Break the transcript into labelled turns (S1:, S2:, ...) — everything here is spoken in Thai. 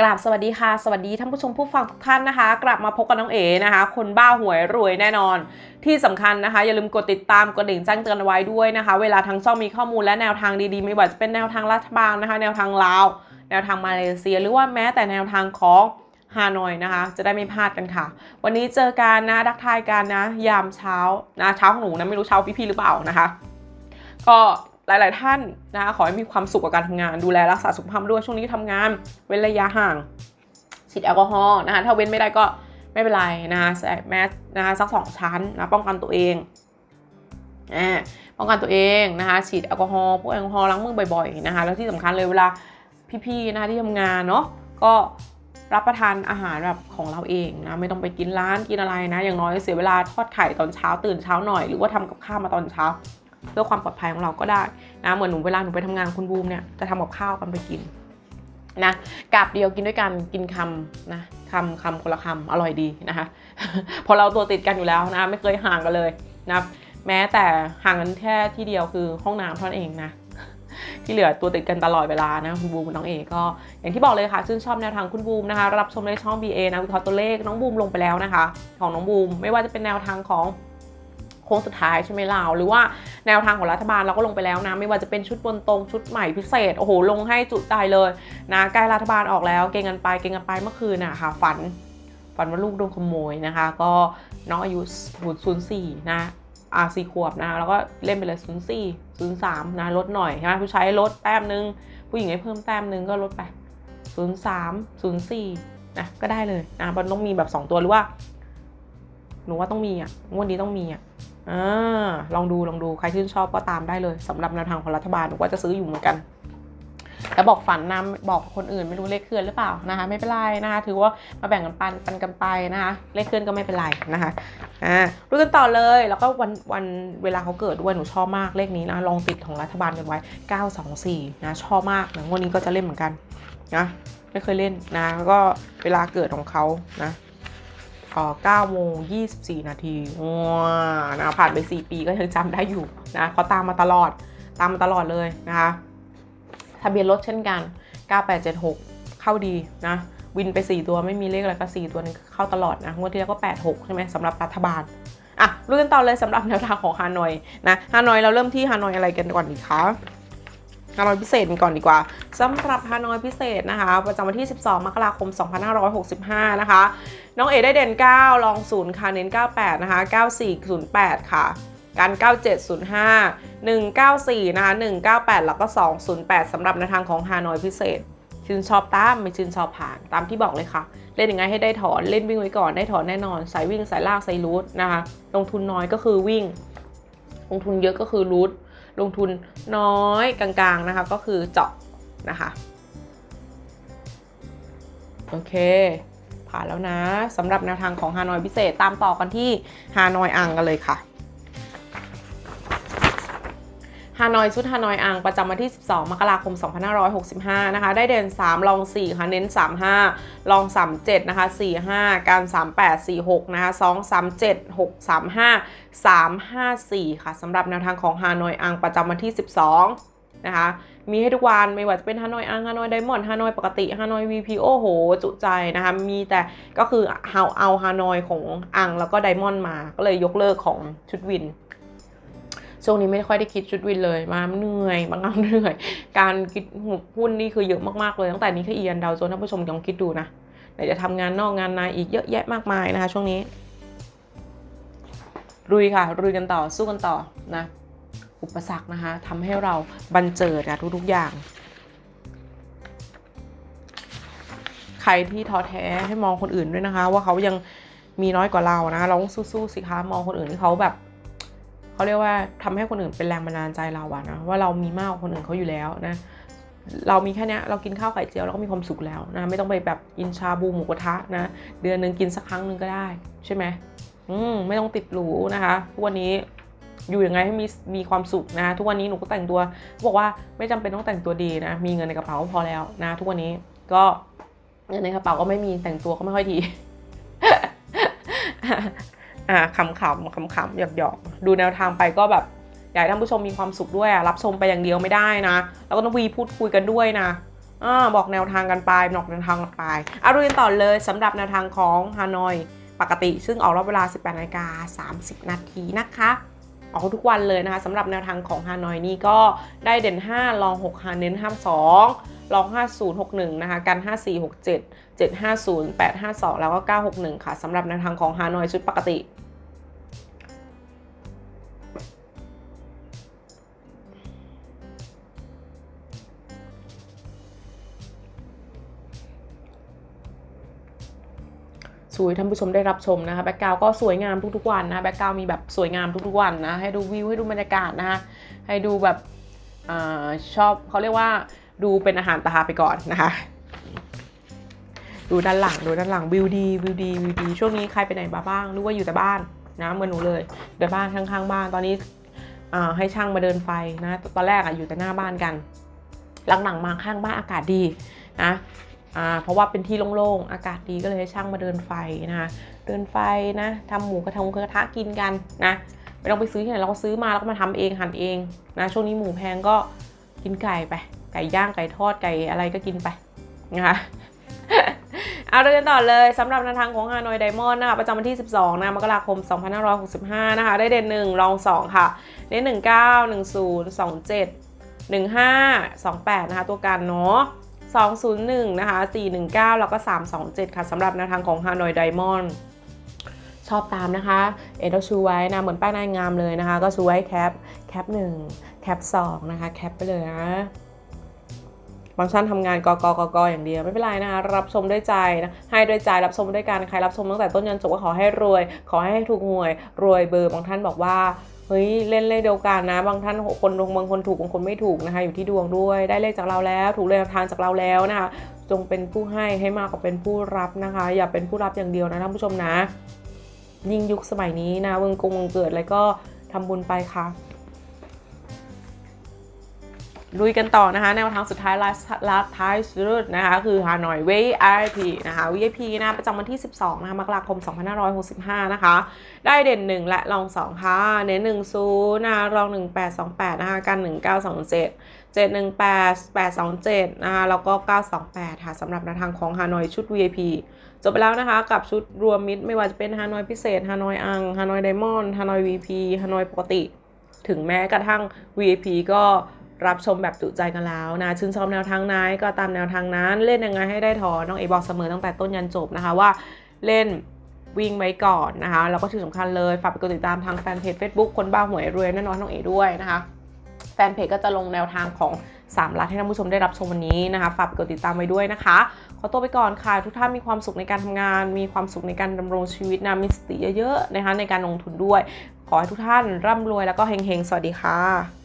S1: กราบสวัสดีค่ะ สวัสดีท่านผู้ชมผู้ฟังทุกท่านนะคะ กลับมาพบกับน้องเอ๋นะคะ คนบ้าหวยรวยแน่นอน ที่สำคัญนะคะ อย่าลืมกดติดตามกดดิ่งแจ้งเตือนไว้ด้วยนะคะ เวลาทางช่องมีข้อมูลและแนวทางดีๆ ไม่ว่าจะเป็นแนวทางรัฐบาลนะคะ แนวทางลาว แนวทางมาเลเซีย หรือว่าแม้แต่แนวทางของฮานอยนะคะ จะได้ไม่พลาดกันค่ะ วันนี้เจอกันนะทักทายกันนะ ยามเช้านะเช้าของหนูนะไม่รู้เช้าพี่ๆหรือเปล่านะคะ ก็ หลาย ๆ ท่านนะคะขอให้มีความสุขกับการทำงาน ดูแลรักษาสุขภาพด้วยช่วงนี้ทำงาน เว้นระยะห่างฉีดแอลกอฮอล์นะคะถ้าเว้นไม่ได้ก็ไม่เป็นไรนะคะใส่แมสนะคะสักสองชั้นนะป้องกันตัวเองอ่าป้องกันตัวเองนะคะฉีดแอลกอฮอล์พวกแอลกอฮอล์ล้างมือบ่อย ๆ นะคะแล้วที่สำคัญเลยเวลาพี่ ๆ นะคะที่ทำงานเนาะก็รับประทานอาหารแบบของเราเองนะไม่ต้องไปกินร้านกินอะไรนะ อย่างน้อยเสียเวลาทอดไข่ตอนเช้าตื่นเช้าหน่อย หรือว่าทำกับข้าวมาตอนเช้า เพื่อความปลอดภัยของเราก็ได้นะเหมือนหนูเวลาหนูไปทำงานคุณบูมเนี่ยจะทำกับข้าวกันไปกินนะกาบเดียวกินด้วยกันกินคำนะคำคำคนละคำอร่อยดีนะคะพอเราตัวติดกันอยู่แล้วนะไม่เคยห่างกันเลยนะแม้แต่ห่างกันแค่ที่เดียวคือห้องน้ำเท่านั้นเองนะที่เหลือตัวติดกันตลอดเวลานะคุณบูมน้องเอก็อย่างที่บอกเลยค่ะชื่นชอบแนวทางคุณบูมนะคะ รับชมในช่อง BA นะวิเคราะห์ตัวเลขน้องบูมลงไปแล้วนะคะ ของน้องบูมไม่ว่าจะเป็นแนวทางของ โค้งสุดท้ายใช่ไหมเราหรือว่าแนวทางของรัฐบาลเราก็ลงไปแล้วนะ ไม่ว่าจะเป็นชุดบนตรงชุดใหม่พิเศษ โอ้โห ลงให้จุใจเลยนะใกล้รัฐบาลออกแล้ว เก่งกันไปเก่งกันไปเมื่อคืนน่ะค่ะ ฝันฝันว่าลูกโดนขโมยนะคะ ก็น้องอายุศูนย์สี่นะอ่าสี่ขวบนะแล้วก็เล่นไปเลยศูนย์สี่ศูนย์สามนะลดหน่อยใช่ไหมผู้ชายลดแต้มนึง ผู้หญิงให้เพิ่มแต้มนึงก็ลดไปศูนย์สามศูนย์สี่นะก็ได้เลยนะมันต้องมีแบบสองตัวหรือว่าหนูว่าต้องมีอะงวดนี้ต้องมีอะ อลองดูลองดูใครชื่นชอบก็ตามได้เลยสำหรับแนวทางของรัฐบาลหนูก็จะซื้ออยู่เหมือนกันแต่บอกฝันนำบอกคนอื่นไม่รู้เลขเคลื่อนหรือเปล่านะคะ ไม่เป็นไรนะคะถือว่ามาแบ่งกันปันปันกันไปนะคะเลขเคลื่อนก็ไม่เป็นไรนะคะอ่าดูกันต่อเลยแล้วก็วันวันเวลาเขาเกิดด้วยหนูชอบมากเลขนี้นะลองติดของรัฐบาลกันไว้ 924 นะชอบมากนะงวันนี้ก็จะเล่นเหมือนกันนะไม่เคยเล่นนะแล้วก็เวลาเกิดของเขานะ 9โมง24 นาทีว้านะผ่านไป 4 ปีก็ยังจำได้อยู่นะเขาตามมาตลอดตามมาตลอดเลยนะคะทะเบียนรถเช่นกัน 9876 เข้าดีนะวินไป 4 ตัวไม่มีเลขอะไรก็ 4 ตัวนึงเข้าตลอดนะงวดที่แล้วก็ 86 ใช่ไหมสำหรับรัฐบาลอะรู้กันต่อเลยสำหรับแนวทางของฮานอยนะฮานอยเราเริ่มที่ฮานอยอะไรกันก่อนดีคะฮานอยพิเศษก่อนดีกว่าสำหรับฮานอยพิเศษนะคะ ประจำวันที่ 12 มกราคม 2565 นะคะ น้องเอได้เด่น9ลอง 0 ค่ะ เน้น 98 นะคะ 9408 ค่ะ การ 9705 194 นะคะ 198 แล้วก็ 208 สำหรับในทางของฮานอยพิเศษ ชื่นชอบตาม ไม่ชื่นชอบผ่าน ตามที่บอกเลยค่ะ เล่นยังไงให้ได้ถอน เล่นวิ่งไว้ก่อน ได้ถอนแน่นอน สายวิ่ง สายลาก สายรูทนะคะ ลงทุนน้อยก็คือวิ่ง ลงทุนเยอะก็คือรูท ลงทุนน้อยกลางๆนะคะ ก็คือเจาะนะคะ โอเค ผ่านแล้วนะสำหรับแนวทางของฮานอยพิเศษตามต่อกันที่ฮานอยอังกันเลยค่ะฮานอยชุดฮานอยอังประจำวันที่ 12 มกราคม 2565 นะคะ ได้เด่น 3 ลอง 4 ค่ะ เน้น 35 ลอง 37 นะคะ 45 การ 38 46 นะคะ 2 37 6 35 354 ค่ะสำหรับแนวทางของฮานอยอังประจำวันที่ 12 นะคะ มีให้ทุกวันไม่ว่าจะเป็นฮานอยอังฮานอยไดมอนด์ฮานอยปกติฮานอย VP โอ้โห จุใจนะคะ มีแต่ก็คือเอาเอาฮานอยของอังแล้วก็ไดมอนด์มา ก็เลยยกเลิกของชุดวินช่วงนี้ไม่ค่อยได้คิดชุดวินเลยมาเหนื่อยบางครั้งเหนื่อย การคิดหุ้นนี่คือเยอะมากๆเลย ตั้งแต่นี้แค่เอียนดาวโจนท่านผู้ชมลองคิดดูนะไหนจะทำงานนอกงานในอีกเยอะแยะมากมายนะคะ ช่วงนี้รุยค่ะรุยกันต่อสู้กันต่อนะ อุปสรรคนะคะทำให้เราบันเจิดนะทุกๆอย่าง ใครที่ท้อแท้ให้มองคนอื่นด้วยนะคะ ว่าเขายังมีน้อยกว่าเรานะ เราต้องสู้ๆสิคะมองคนอื่นที่เขาแบบเขาเรียกว่าทำให้คนอื่นเป็นแรงบันดาลใจเราอะนะว่าเรามีมากกว่าคนอื่นเขาอยู่แล้วนะเรามีแค่นี้เรากินข้าวไข่เจียวเราก็มีความสุขแล้วนะไม่ต้องไปแบบกินชาบูหมูกระทะนะ เดือนหนึ่งกินสักครั้งหนึ่งก็ได้ ใช่ไหมอืมไม่ต้องติดหรูนะคะทุกวันนี้ อยู่ยังไงให้มีมีความสุขนะทุกวันนี้หนูก็แต่งตัวบอกว่าไม่จำเป็นต้องแต่งตัวดีนะ มีเงินในกระเป๋าพอแล้วนะ ทุกวันนี้ก็เงินในกระเป๋าก็ไม่มีแต่งตัวก็ไม่ค่อยดีอ่าขำๆขำๆหยอกๆดูแนวทางไปก็แบบอยากให้ท่านผู้ชมมีความสุขด้วยอะรับชมไปอย่างเดียวไม่ได้นะ แล้วก็ต้องวีพูดคุยกันด้วยนะอ่าบอกแนวทางกันไปบอกแนวทางกันไปเอาดูกันต่อเลยสำหรับแนวทางของฮานอยปกติ ซึ่งออกรอบเวลา 18นาฬิกา30 นาทีนะคะ ออกทุกวันเลยนะคะสำหรับแนวทางของฮานอยนี่ก็ได้เด่น 5 ลอง6ฮาเน้น52ลอง 5061 นะคะ กัน 5467 750 852 แล้วก็ 961 ค่ะสำหรับแนวทางของฮานอยชุดปกติ สวยท่านผู้ชมได้รับชมนะคะแบ็กกราวก็สวยงามทุกๆวันนะแบ็กกราวมีแบบสวยงามทุกๆวันนะให้ดูวิวให้ดูบรรยากาศนะคะให้ดูแบบอชอบเขาเรียกว่าดูเป็นอาหารตาไปก่อนนะคะ ดูด้านหลังดูด้านหลังวิวดีวิวดีวิวดีช่วงนี้ใครไปไหนมาบ้างหรือว่าอยู่แต่บ้านนะเหมือนหนูเลยแต่บ้านข้างๆบ้านตอนนี้ให้ช่างมาเดินไฟนะ ตอนแรกอะอยู่แต่หน้าบ้านกัน หลังๆมาข้างบ้านอากาศดีนะ เพราะว่าเป็นที่โล่งๆ อากาศดีก็เลยให้ช่างมาเดินไฟนะคะเดินไฟนะทำหมูกระทงกระทะกินกันนะไม่ต้องไปซื้อที่ไหนเราก็ซื้อมาแล้วก็มาทำเองหั่นเองนะช่วงนี้หมูแพงก็กินไก่ไป ไก่ย่างไก่ทอดไก่อะไรก็กินไปนะคะเอาเรื่องต่อเลยสำหรับแนวทางของฮานอยไดมอนด์นะคะประจำวันที่ 12 นะมกราคม 2565 นะคะ ได้เด่น 1 รอง 2 ค่ะเน้น19 10 27 15 28 นะคะ ตัวกันเนาะ 201 นะคะ 419 แล้วก็ 327 ค่ะสำหรับแนวทางของฮานอยไดมอนด์ชอบตามนะคะ เอ็ดชูไว้นะ เหมือนป้ายนายงามเลยนะคะ ก็ชูไว้แคป แคป1แคป2นะคะ แคปไปเลยนะ บางท่านทำงานกกกกอย่างเดียว ไม่เป็นไรนะคะ รับชมด้วยใจนะ ให้ด้วยใจ รับชมด้วยกัน ใครรับชมตั้งแต่ต้นยันจบก็ขอให้รวย ขอให้ถูกหวย รวยเบอร์ บางท่านบอกว่า เฮ้ยเล่นเลขเดียวกันนะ บางท่านคนบางคนถูกบางคนไม่ถูกนะคะ อยู่ที่ดวงด้วยได้เลขจากเราแล้ว ถูกเลขทางจากเราแล้วนะคะ จงเป็นผู้ให้ให้มากกว่าเป็นผู้รับนะคะ อย่าเป็นผู้รับอย่างเดียวนะท่านผู้ชมนะ ยิ่งยุคสมัยนี้นะวงกงวงเกิดอะไรก็ทำบุญไปค่ะ ลุยกันต่อนะคะแนวทางสุดท้ายลาลาท้ายสุดนะคะคือฮานอย VIP นะคะ VIP นะประจำวันที่ 12นะคะมกราคม 2565 นะคะ ได้เด่น 1 และรอง 2 ค่ะ เน้น1 0นะคะรอง 1828 นะคะกัน 1927 718 827 นะคะแล้วก็ 928 ค่ะสำหรับแนวทางของฮานอยชุด VIP จบไปแล้วนะคะกับชุดรวมมิตรไม่ว่าจะเป็นฮานอยพิเศษฮานอยอังฮานอยไดมอนด์ฮานอย VP ฮานอยปกติ ถึงแม้กระทั่ง VIP ก็ รับชมแบบจุใจกันแล้วนะชื่นชอบแนวทางไหนก็ตามแนวทางนั้น เล่นยังไงให้ได้ถอน้องเอบอกเสมอตั้งแต่ต้นยันจบนะคะว่าเล่นวิ่งไว้ก่อนนะคะแล้วก็ที่สำคัญเลยฝากไปกดติดตามทางแฟนเพจ Facebook คนบ้าหวยรวยแน่นอนน้องเอด้วยนะคะแฟนเพจก็จะลงแนวทางของ3ลัดให้ท่านผู้ชมได้รับชมวันนี้นะคะฝากไปกดติดตามไว้ด้วยนะคะ ขอตัวไปก่อนค่ะ ทุกท่านมีความสุขในการทำงาน มีความสุขในการดำรงชีวิตนะมีสติเยอะๆนะคะในการลงทุนด้วย ขอให้ทุกท่านร่ำรวยแล้วก็เฮงๆ สวัสดีค่ะ